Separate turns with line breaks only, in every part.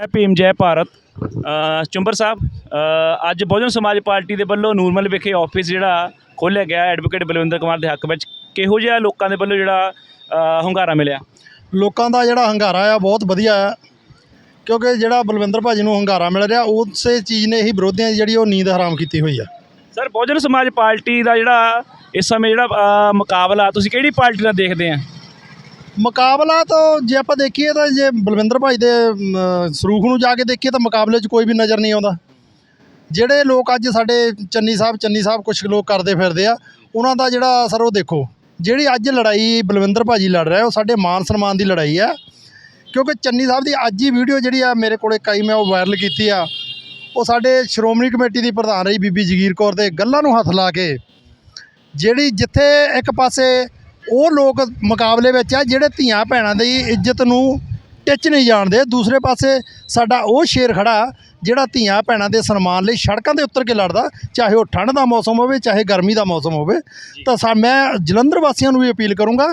ਜੈ ਭੀਮ ਜੈ ਭਾਰਤ। ਚੁੰਬਰ ਸਾਹਿਬ ਅੱਜ ਬਹੁਜਨ ਸਮਾਜ ਪਾਰਟੀ ਦੇ ਵੱਲੋਂ ਨੂਰਮਲ ਵਿਖੇ ਆਫਿਸ ਜਿਹੜਾ ਖੋਲ੍ਹਿਆ ਗਿਆ ਐਡਵੋਕੇਟ ਬਲਵਿੰਦਰ ਕੁਮਾਰ ਦੇ ਹੱਕ ਵਿੱਚ। ਕਿਹੋ ਜਿਹਾ ਲੋਕਾਂ ਦੇ ਵੱਲੋਂ ਜਿਹੜਾ ਹੁੰਗਾਰਾ ਮਿਲਿਆ?
ਲੋਕਾਂ ਦਾ ਜਿਹੜਾ ਹੰਗਾਰਾ ਆ ਬਹੁਤ ਵਧੀਆ ਆ। ਕਿਉਂਕਿ ਜਿਹੜਾ ਬਲਵਿੰਦਰ ਭਾਜੀ ਨੂੰ ਹੰਗਾਰਾ ਮਿਲ ਰਿਹਾ ਉਸੇ ਚੀਜ਼ ਨੇ ਹੀ ਵਿਰੋਧੀਆਂ ਦੀ ਜਿਹੜੀ ਉਹ ਨੀਂਦ ਹਰਾਮ ਕੀਤੀ ਹੋਈ ਆ।
ਸਰ ਬਹੁਜਨ ਸਮਾਜ ਪਾਰਟੀ ਦਾ ਜਿਹੜਾ ਇਸ ਸਮੇਂ ਜਿਹੜਾ ਮੁਕਾਬਲਾ ਤੁਸੀਂ ਕਿਹੜੀ ਪਾਰਟੀ ਨਾਲ ਦੇਖਦੇ ਆ?
ਮੁਕਾਬਲਾ ਤਾਂ ਜੇ ਆਪਾਂ ਦੇਖੀਏ ਤਾਂ ਜੇ ਬਲਵਿੰਦਰ ਭਾਈ ਦੇ ਅਮ, ਸਰੂਖ ਨੂੰ ਜਾ ਕੇ ਦੇਖੀਏ ਤਾਂ ਮੁਕਾਬਲੇ 'ਚ ਕੋਈ ਵੀ ਨਜ਼ਰ ਨਹੀਂ ਆਉਂਦਾ। ਜਿਹੜੇ ਲੋਕ ਅੱਜ ਸਾਡੇ ਚੰਨੀ ਸਾਹਿਬ ਚੰਨੀ ਸਾਹਿਬ ਕੁਝ ਲੋਕ ਕਰਦੇ ਫਿਰਦੇ ਆ ਉਹਨਾਂ ਦਾ ਜਿਹੜਾ ਅਸਰ ਉਹ ਦੇਖੋ। ਜਿਹੜੀ ਅੱਜ ਲੜਾਈ ਬਲਵਿੰਦਰ ਭਾਜੀ ਲੜ ਰਿਹਾ ਉਹ ਸਾਡੇ ਮਾਨ ਸਨਮਾਨ ਦੀ ਲੜਾਈ ਆ। ਕਿਉਂਕਿ ਚੰਨੀ ਸਾਹਿਬ ਦੀ ਅੱਜ ਹੀ ਵੀਡੀਓ ਜਿਹੜੀ ਆ ਮੇਰੇ ਕੋਲੇ ਕਈ ਮੈਂ ਉਹ ਵਾਇਰਲ ਕੀਤੀ ਆ। ਉਹ ਸਾਡੇ ਸ਼੍ਰੋਮਣੀ ਕਮੇਟੀ ਦੀ ਪ੍ਰਧਾਨ ਰਹੀ ਬੀਬੀ ਜਗੀਰ ਕੌਰ ਦੇ ਗੱਲਾਂ ਨੂੰ ਹੱਥ ਲਾ ਕੇ। ਜਿਹੜੀ ਜਿੱਥੇ ਇੱਕ ਪਾਸੇ ਉਹ ਲੋਕ ਮੁਕਾਬਲੇ ਵਿੱਚ ਆ ਜਿਹੜੇ ਧੀਆਂ ਭੈਣਾਂ ਦੀ ਇੱਜ਼ਤ ਨੂੰ ਟਿੱਚ ਨਹੀਂ ਜਾਣਦੇ। ਦੂਸਰੇ ਪਾਸੇ ਸਾਡਾ ਉਹ ਸ਼ੇਰ ਖੜਾ ਜਿਹੜਾ ਧੀਆਂ ਭੈਣਾਂ ਦੇ ਸਨਮਾਨ ਲਈ ਸੜਕਾਂ ਤੇ ਉਤਰ ਕੇ ਲੜਦਾ, ਚਾਹੇ ਉਹ ਠੰਡ ਦਾ ਮੌਸਮ ਹੋਵੇ, ਚਾਹੇ ਗਰਮੀ ਦਾ ਮੌਸਮ ਹੋਵੇ। ਤਾਂ ਸਾ ਮੈਂ ਜਲੰਧਰ ਵਾਸੀਆਂ ਨੂੰ ਵੀ ਅਪੀਲ ਕਰੂੰਗਾ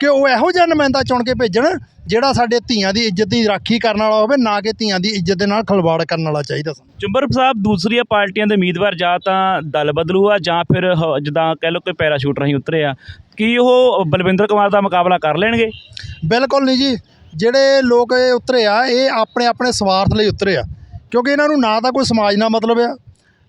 ਕਿ ਉਹ ਇਹੋ ਜਿਹਾ ਨੁਮਾਇੰਦਾ ਚੁਣ ਕੇ ਭੇਜਣ ਜਿਹੜਾ ਸਾਡੇ ਧੀਆਂ ਦੀ ਇੱਜ਼ਤ ਦੀ ਰਾਖੀ ਕਰਨ ਵਾਲਾ ਹੋਵੇ ਨਾ ਕਿ ਧੀਆਂ ਦੀ ਇੱਜ਼ਤ ਦੇ ਨਾਲ ਖਲਵਾੜ ਕਰਨ ਵਾਲਾ ਚਾਹੀਦਾ ਸਾਨੂੰ।
ਚੁੰਬਰ ਸਾਹਿਬ ਦੂਸਰੀਆਂ ਪਾਰਟੀਆਂ ਦੇ ਉਮੀਦਵਾਰ ਜਾਂ ਤਾਂ ਦਲ ਬਦਲੂ ਆ ਜਾਂ ਫਿਰ ਜਿੱਦਾਂ ਕਹਿ ਲਓ ਕਿ ਪੈਰਾਸ਼ੂਟ ਰਾਹੀਂ ਉਤਰੇ ਆ। ਕੀ ਉਹ ਬਲਵਿੰਦਰ ਕੁਮਾਰ ਦਾ ਮੁਕਾਬਲਾ ਕਰ ਲੈਣਗੇ?
ਬਿਲਕੁਲ ਨਹੀਂ ਜੀ। ਜਿਹੜੇ ਲੋਕ ਇਹ ਉਤਰੇ ਆ ਇਹ ਆਪਣੇ ਆਪਣੇ ਸਵਾਰਥ ਲਈ ਉਤਰੇ ਆ। ਕਿਉਂਕਿ ਇਹਨਾਂ ਨੂੰ ਨਾ ਤਾਂ ਕੋਈ ਸਮਾਜ ਨਾਲ ਮਤਲਬ ਆ।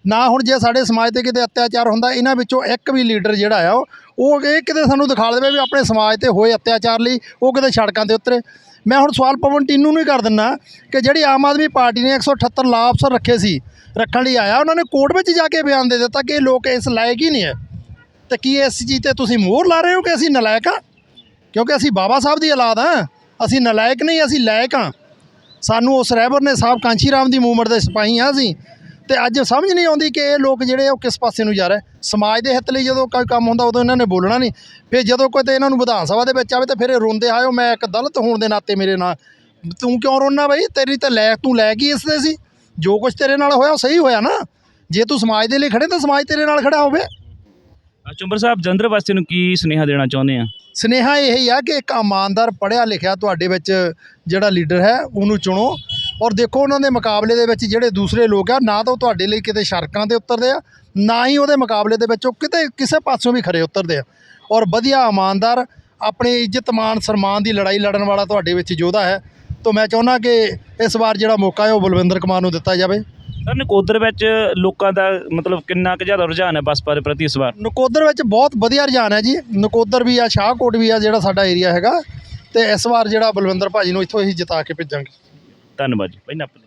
ਨਾ ਹੁਣ ਜੇ ਸਾਡੇ ਸਮਾਜ ਤੇ ਕਿਤੇ ਅਤਿਆਚਾਰ ਹੁੰਦਾ, ਇਹਨਾਂ ਵਿੱਚੋਂ ਇੱਕ ਵੀ ਲੀਡਰ ਜਿਹੜਾ ਆ, ਉਹ- ਇਹ ਕਿਤੇ ਸਾਨੂੰ ਦਿਖਾ ਦੇਵੇ ਵੀ ਆਪਣੇ ਸਮਾਜ ਤੇ ਹੋਏ ਅਤਿਆਚਾਰ ਲਈ, ਉਹ ਕਿਤੇ ਸੜਕਾਂ ਤੇ ਉਤਰੇ। ਮੈਂ ਹੁਣ ਸਵਾਲ ਪਵਨ ਟੀਨੂ ਨੂੰ ਹੀ ਕਰ ਦਿੰਦਾ ਕਿ ਜਿਹੜੀ ਆਮ ਆਦਮੀ ਪਾਰਟੀ ਨੇ 178 ਲਾ ਅਫਸਰ ਰੱਖੇ ਸੀ, ਰੱਖਣ ਲਈ ਆਇਆ, ਉਹਨਾਂ ਨੇ ਕੋਰਟ ਵਿੱਚ ਜਾ ਕੇ ਬਿਆਨ ਦੇ ਦਿੱਤਾ ਕਿ ਇਹ ਲੋਕ ਇਸ ਲਾਇਕ ਹੀ ਨਹੀਂ ਹੈ। ਤੇ ਕੀ ਇਸ ਚੀਜ਼ ਤੇ ਤੁਸੀਂ ਮੋਹਰ ਲਾ ਰਹੇ ਹੋ ਕਿ ਅਸੀਂ ਨਲਾਇਕ ਆ ਕਿਉਂਕਿ ਅਸੀਂ ਬਾਬਾ ਸਾਹਿਬ ਦੀ ਔਲਾਦ ਆ ਅਸੀਂ ਨਲਾਇਕ ਨਹੀਂ, ਅਸੀਂ ਲਾਇਕ ਆ ਸਾਨੂੰ ਉਸ ਰਹਿਬਰ ਨੇ ਸਾਹਿਬ ਕਾਂਚੀ ਰਾਮ ਦੀ ਮੂਵਮੈਂਟ ਦੇ ਸਿਪਾਹੀ ਆ ਅਸੀਂ। ਤੇ ਅੱਜ ਸਮਝ ਨਹੀਂ ਆਉਂਦੀ ਕਿ ਇਹ ਲੋਕ ਜਿਹੜੇ ਆ ਉਹ ਕਿਸ ਪਾਸੇ ਨੂੰ ਜਾ ਰਹੇ। ਸਮਾਜ ਦੇ ਹਿੱਤ ਲਈ ਜਦੋਂ ਕੋਈ ਕੰਮ ਹੁੰਦਾ ਉਦੋਂ ਇਹਨਾਂ ਨੇ ਬੋਲਣਾ ਨਹੀਂ। ਫਿਰ ਜਦੋਂ ਕੋਈ ਤੇ ਇਹਨਾਂ ਨੂੰ ਵਿਧਾਨ ਸਭਾ ਦੇ ਵਿੱਚ ਆਵੇ ਤਾਂ ਫਿਰ ਇਹ ਰੋਂਦੇ ਆਇਓ ਮੈਂ ਇੱਕ ਦਲਿਤ ਹੋਣ ਦੇ ਨਾਤੇ ਮੇਰੇ ਨਾਲ ਤੂੰ ਕਿਉਂ ਰੋਣਾ ਬਈ? ਤੇਰੀ ਤਾਂ ਲੈ ਤੂੰ ਲੈ ਕੀ ਇਸ ਦੇ ਸੀ? ਜੋ ਕੁਝ ਤੇਰੇ ਨਾਲ ਹੋਇਆ ਉਹ ਸਹੀ ਹੋਇਆ ਨਾ। ਜੇ ਤੂੰ ਸਮਾਜ ਦੇ ਲਈ ਖੜੇ ਤਾਂ ਸਮਾਜ ਤੇਰੇ ਨਾਲ ਖੜਾ ਹੋਵੇ।
ਚੁੰਬਰ ਸਾਹਿਬ ਜਲੰਧਰ ਵਾਸਤੇ ਨੂੰ ਕੀ ਸੁਨੇਹਾ ਦੇਣਾ ਚਾਹੁੰਦੇ ਆ?
ਸਨੇਹਾ ਇਹ ਹੀ ਆ ਕਿ ਇੱਕ ਇਮਾਨਦਾਰ ਪੜ੍ਹਿਆ ਲਿਖਿਆ ਤੁਹਾਡੇ ਵਿੱਚ ਜਿਹੜਾ ਲੀਡਰ ਹੈ ਉਹਨੂੰ ਚੁਣੋ। ਔਰ ਦੇਖੋ ਉਹਨਾਂ ਦੇ ਮੁਕਾਬਲੇ ਦੇ ਵਿੱਚ ਜਿਹੜੇ ਦੂਸਰੇ ਲੋਕ ਆ ਨਾ ਤਾਂ ਉਹ ਤੁਹਾਡੇ ਲਈ ਕਿਤੇ ਸੜਕਾਂ ਤੇ ਉਤਰਦੇ ਆ ਨਾ ਹੀ ਉਹਦੇ ਮੁਕਾਬਲੇ ਦੇ ਵਿੱਚ ਉਹ ਕਿਤੇ ਕਿਸੇ ਪਾਸੋਂ ਵੀ ਖਰੇ ਉਤਰਦੇ ਆ। ਔਰ ਵਧੀਆ ਇਮਾਨਦਾਰ ਆਪਣੀ ਇੱਜ਼ਤ ਮਾਨ ਸਨਮਾਨ ਦੀ ਲੜਾਈ ਲੜਨ ਵਾਲਾ ਤੁਹਾਡੇ ਵਿੱਚ ਯੋਧਾ ਹੈ। ਤਾਂ ਮੈਂ ਚਾਹੁੰਦਾ ਕਿ ਇਸ ਵਾਰ ਜਿਹੜਾ ਮੌਕਾ ਹੈ ਉਹ ਬਲਵਿੰਦਰ ਕੁਮਾਰ ਨੂੰ ਦਿੱਤਾ ਜਾਵੇ।
ਸਰ ਨਕੋਦਰ ਵਿੱਚ ਲੋਕਾਂ ਦਾ ਮਤਲਬ ਕਿੰਨਾ ਕੁ ਜ਼ਿਆਦਾ ਰੁਝਾਨ ਹੈ ਬਸਪਾ ਦੇ ਪ੍ਰਤੀ ਇਸ ਵਾਰ?
ਨਕੋਦਰ ਵਿੱਚ ਬਹੁਤ ਵਧੀਆ ਰੁਝਾਨ ਹੈ ਜੀ। ਨਕੋਦਰ ਵੀ ਆ ਸ਼ਾਹਕੋਟ ਵੀ ਆ ਜਿਹੜਾ ਸਾਡਾ ਏਰੀਆ ਹੈਗਾ। ਤੇ ਇਸ ਵਾਰ ਜਿਹੜਾ ਬਲਵਿੰਦਰ ਭਾਜੀ ਨੂੰ ਇੱਥੋਂ ਹੀ ਜਿਤਾ ਕੇ ਭੇਜਾਂਗੇ।
ਧੰਨਵਾਦ ਜੀ। ਭਾਈ ਪਹਿਲਾਂ ਆਪਣੇ